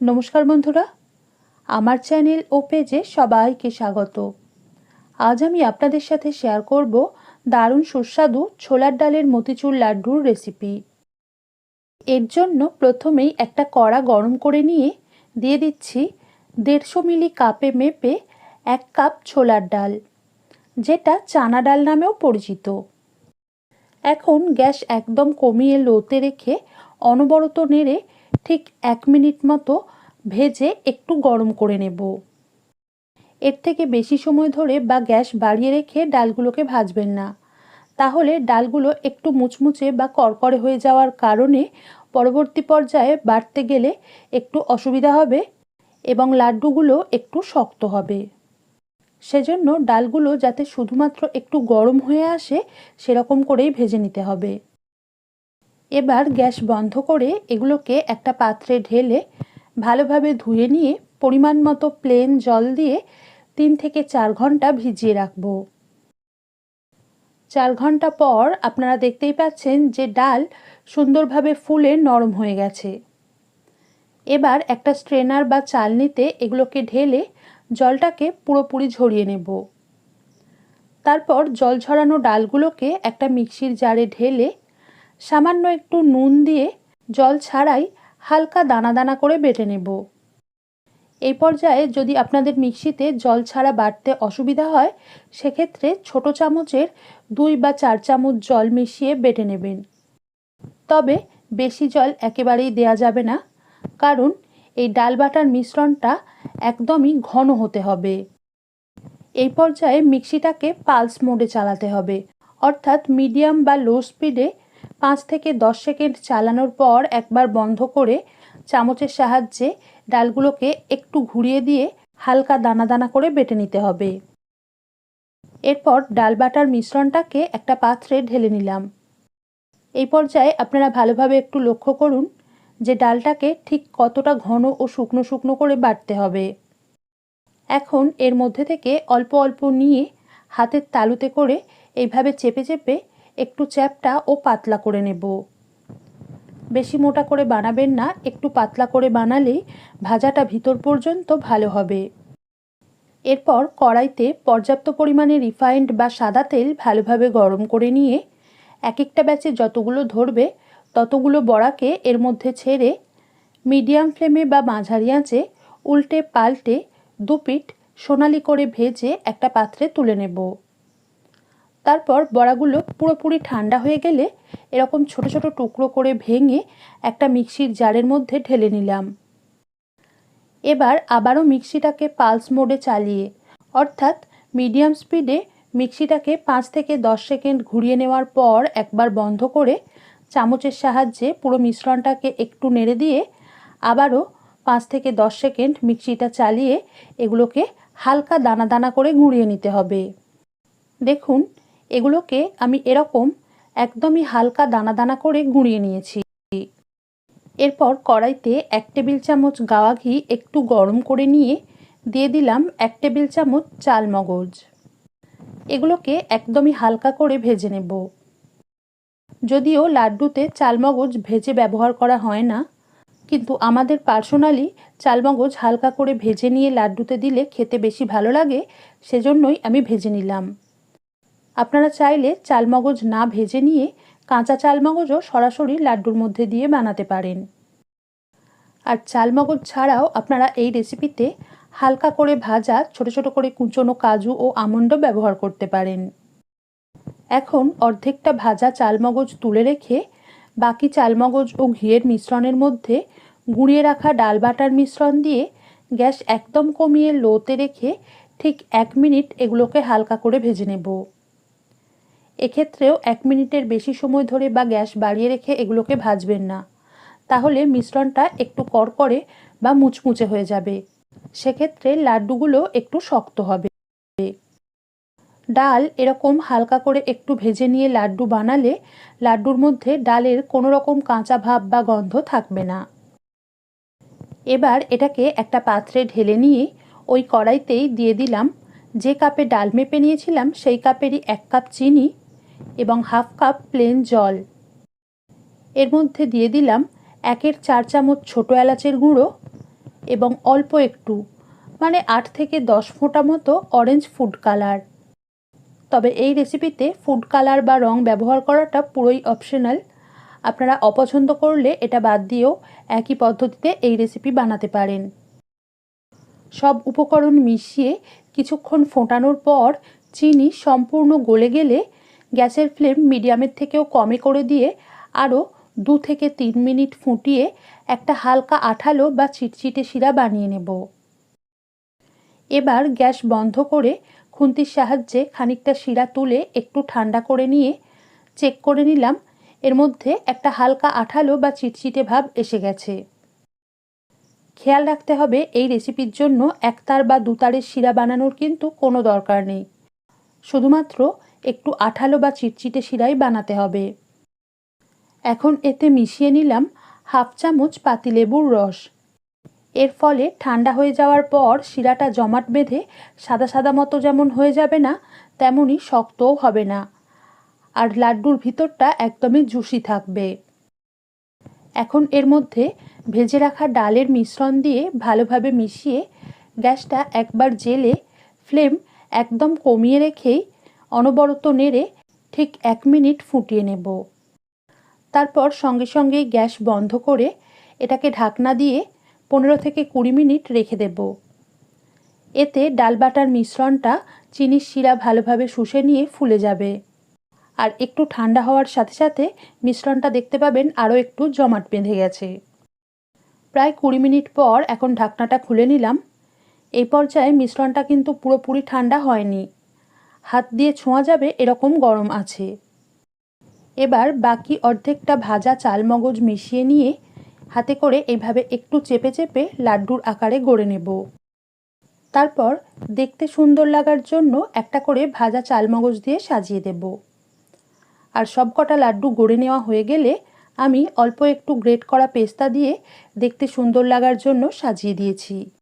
নমস্কার বন্ধুরা, আমার চ্যানেল ও পেজে সবাইকে স্বাগত। আজ আমি আপনাদের সাথে শেয়ার করব দারুণ সুস্বাদু ছোলার ডালের মতিচুর লাড্ডুর রেসিপি। এর জন্য প্রথমেই একটা কড়া গরম করে নিয়ে দিয়ে দিচ্ছি দেড়শো মিলি কাপে মেপে এক কাপ ছোলার ডাল, যেটা চানা ডাল নামেও পরিচিত। এখন গ্যাস একদম কমিয়ে লোতে রেখে অনবরত নেড়ে ঠিক এক মিনিট মতো ভেজে একটু গরম করে নেব। এর থেকে বেশি সময় ধরে বা গ্যাস বাড়িয়ে রেখে ডালগুলোকে ভাজবেন না। তাহলে ডালগুলো একটু মুচমুচে বা কড়কড়ে হয়ে যাওয়ার কারণে পরবর্তী পর্যায়ে বাড়তে গেলে একটু অসুবিধা হবে এবং লাড্ডুগুলো একটু শক্ত হবে। সেজন্য ডালগুলো যাতে শুধুমাত্র একটু গরম হয়ে আসে সেরকম করেই ভেজে নিতে হবে। এবার গ্যাস বন্ধ করে এগুলোকে একটা পাত্রে ঢেলে ভালোভাবে ধুয়ে নিয়ে পরিমাণ মতো প্লেন জল দিয়ে তিন থেকে চার ঘণ্টা ভিজিয়ে রাখব। চার ঘণ্টা পর আপনারা দেখতেই পাচ্ছেন যে ডাল সুন্দরভাবে ফুলে নরম হয়ে গেছে। এবার একটা স্ট্রেনার বা চালনিতে এগুলোকে ঢেলে জলটাকে পুরোপুরি ঝরিয়ে নেব। তারপর জল ঝরানো ডালগুলোকে একটা মিক্সির জারে ঢেলে সামান্য একটু নুন দিয়ে জল ছাড়াই হালকা দানা দানা করে বেটে নেব। এই পর্যায়ে যদি আপনাদের মিক্সিতে জল ছাড়া বাটতে অসুবিধা হয়, সেক্ষেত্রে ছোট চামচের দুই বা চার চামচ জল মিশিয়ে বেটে নেবেন। তবে বেশি জল একেবারেই দেয়া যাবে না, কারণ এই ডাল বাটার মিশ্রণটা একদমই ঘন হতে হবে। এই পর্যায়ে মিক্সিটাকে পালস মোডে চালাতে হবে, অর্থাৎ মিডিয়াম বা লো স্পিডে পাঁচ থেকে দশ সেকেন্ড চালানোর পর একবার বন্ধ করে চামচের সাহায্যে ডালগুলোকে একটু ঘুরিয়ে দিয়ে হালকা দানা দানা করে বেটে নিতে হবে। এরপর ডাল বাটার মিশ্রণটাকে একটা পাত্রে ঢেলে নিলাম। এই পর্যায়ে আপনারা ভালোভাবে একটু লক্ষ্য করুন যে ডালটাকে ঠিক কতটা ঘন ও শুকনো শুকনো করে বাটতে হবে। এখন এর মধ্যে থেকে অল্প অল্প নিয়ে হাতের তালুতে করে এইভাবে চেপে চেপে একটু চ্যাপটা ও পাতলা করে নেব। বেশি মোটা করে বানাবেন না, একটু পাতলা করে বানালেই ভাজাটা ভিতর পর্যন্ত ভালো হবে। এরপর কড়াইতে পর্যাপ্ত পরিমাণে রিফাইন্ড বা সাদা তেল ভালোভাবে গরম করে নিয়ে এক একটা ব্যাচে যতগুলো ধরবে, ততগুলো বড়াকে এর মধ্যে ছেড়ে মিডিয়াম ফ্লেমে বা মাঝারি আঁচে উল্টে পাল্টে দুপিট সোনালি করে ভেজে একটা পাত্রে তুলে নেব। তারপর বড়াগুলো পুরোপুরি ঠান্ডা হয়ে গেলে এরকম ছোট ছোট টুকরো করে ভেঙে একটা মিক্সির জারের মধ্যে ঢেলে নিলাম। এবার আবারও মিক্সিটাকে পালস মোডে চালিয়ে, অর্থাৎ মিডিয়াম স্পিডে মিক্সিটাকে পাঁচ থেকে দশ সেকেন্ড ঘুরিয়ে নেওয়ার পর একবার বন্ধ করে চামচের সাহায্যে পুরো মিশ্রণটাকে একটু নেড়ে দিয়ে আবারও পাঁচ থেকে দশ সেকেন্ড মিক্সিটা চালিয়ে এগুলোকে হালকা দানা দানা করে গুঁড়িয়ে নিতে হবে। দেখুন এগুলোকে আমি এরকম একদমই হালকা দানা দানা করে গুঁড়িয়ে নিয়েছি। এরপর কড়াইতে এক টেবিল চামচ গাওয়া ঘি একটু গরম করে নিয়ে দিয়ে দিলাম এক টেবিল চামচ চাল মগজ। এগুলোকে একদমই হালকা করে ভেজে নেব। যদিও লাড্ডুতে চালমগজ ভেজে ব্যবহার করা হয় না, কিন্তু আমাদের পার্সোনালি চালমগজ হালকা করে ভেজে নিয়ে লাড্ডুতে দিলে খেতে বেশি ভালো লাগে, সেজন্যই আমি ভেজে নিলাম। আপনারা চাইলে চালমগজ না ভেজে নিয়ে কাঁচা চালমগজও সরাসরি লাড্ডুর মধ্যে দিয়ে বানাতে পারেন। আর চালমগজ ছাড়াও আপনারা এই রেসিপিতে হালকা করে ভাজা ছোট ছোট করে কুচনো কাজু ও আমন্ড ব্যবহার করতে পারেন। এখন অর্ধেকটা ভাজা চালমগজ তুলে রেখে বাকি চালমগজ ও ঘিয়ের মিশ্রণের মধ্যে গুঁড়িয়ে রাখা ডাল বাটার মিশ্রণ দিয়ে গ্যাস একদম কমিয়ে লোতে রেখে ঠিক এক মিনিট এগুলোকে হালকা করে ভেজে নেব। এক্ষেত্রেও এক মিনিটের বেশি সময় ধরে বা গ্যাস বাড়িয়ে রেখে এগুলোকে ভাজবেন না। তাহলে মিশ্রণটা একটু কড়কড়ে বা মুচমুচে হয়ে যাবে। সেক্ষেত্রে লাড্ডুগুলো একটু শক্ত হবে। ডাল এরকম হালকা করে একটু ভেজে নিয়ে লাড্ডু বানালে লাড্ডুর মধ্যে ডালের কোনো রকম কাঁচা ভাব বা গন্ধ থাকবে না। এবার এটাকে একটা পাত্রে ঢেলে নিয়ে ওই কড়াইতেই দিয়ে দিলাম। যে কাপে ডাল মেপে নিয়েছিলাম সেই কাপেরই এক কাপ চিনি এবং হাফ কাপ প্লেন জল। এর মধ্যে দিয়ে দিলাম একের চার চামচ ছোটো এলাচের গুঁড়ো এবং অল্প একটু মানে আট থেকে দশ ফোঁটা মতো অরেঞ্জ ফুড কালার তবে এই রেসিপিতে ফুড কালার বা রং ব্যবহার করাটা পুরোই অপশনাল আপনারা অপছন্দ করলে এটা বাদ দিয়েও একই পদ্ধতিতে এই রেসিপি বানাতে পারেন। সব উপকরণ মিশিয়ে কিছুক্ষণ ফোটানোর পর চিনি সম্পূর্ণ গলে গেলে গ্যাসের ফ্লেম মিডিয়ামের থেকেও কমে করে দিয়ে আরও দু থেকে তিন মিনিট ফুটিয়ে একটা হালকা আঠালো বা চিটচিটে শিরা বানিয়ে নেব। এবার গ্যাস বন্ধ করে খুন্তির সাহায্যে খানিকটা শিরা তুলে একটু ঠান্ডা করে নিয়ে চেক করে নিলাম, এর মধ্যে একটা হালকা আঠালো বা চিটচিটে ভাব এসে গেছে। খেয়াল রাখতে হবে এই রেসিপির জন্য একতার বা দুতারের শিরা বানানোর কিন্তু কোনো দরকার নেই। শুধুমাত্র একটু আঠালো বা চিটচিটে শিরাই বানাতে হবে। এখন এতে মিশিয়ে নিলাম হাফ চামচ পাতিলেবুর রস। এর ফলে ঠান্ডা হয়ে যাওয়ার পর শিরাটা জমাট বেঁধে সাদা সাদা মতো যেমন হয়ে যাবে না তেমনই শক্তও হবে না। আর লাড্ডুর ভিতরটা একদমই জুসি থাকবে। এখন এর মধ্যে ভেজে রাখা ডালের মিশ্রণ দিয়ে ভালোভাবে মিশিয়ে গ্যাসটা একবার জেলে ফ্লেম একদম কমিয়ে রেখেই অনবরত নেড়ে ঠিক এক মিনিট ফুটিয়ে নেব। তারপর সঙ্গে সঙ্গে গ্যাস বন্ধ করে এটাকে ঢাকনা দিয়ে পনেরো থেকে কুড়ি মিনিট রেখে দেব। এতে ডাল বাটার মিশ্রণটা চিনির শিরা ভালোভাবে শুষে নিয়ে ফুলে যাবে। আর একটু ঠান্ডা হওয়ার সাথে সাথে মিশ্রণটা দেখতে পাবেন আরও একটু জমাট বেঁধে গেছে। প্রায় কুড়ি মিনিট পর এখন ঢাকনাটা খুলে নিলাম। এই পর্যায়ে মিশ্রণটা কিন্তু পুরোপুরি ঠান্ডা হয়নি। হাত দিয়ে ছোঁয়া যাবে এরকম গরম আছে। এবার বাকি অর্ধেকটা ভাজা চালমগজ মিশিয়ে নিয়ে হাতে করে এইভাবে একটু চেপে চেপে লাড্ডুর আকারে গড়ে নেব। তারপর দেখতে সুন্দর লাগার জন্য একটা করে ভাজা চালমগজ দিয়ে সাজিয়ে দেব। আর সবকটা লাড্ডু গড়ে নেওয়া হয়ে গেলে আমি অল্প একটু গ্রেট করা পেস্তা দিয়ে দেখতে সুন্দর লাগার জন্য সাজিয়ে দিয়েছি।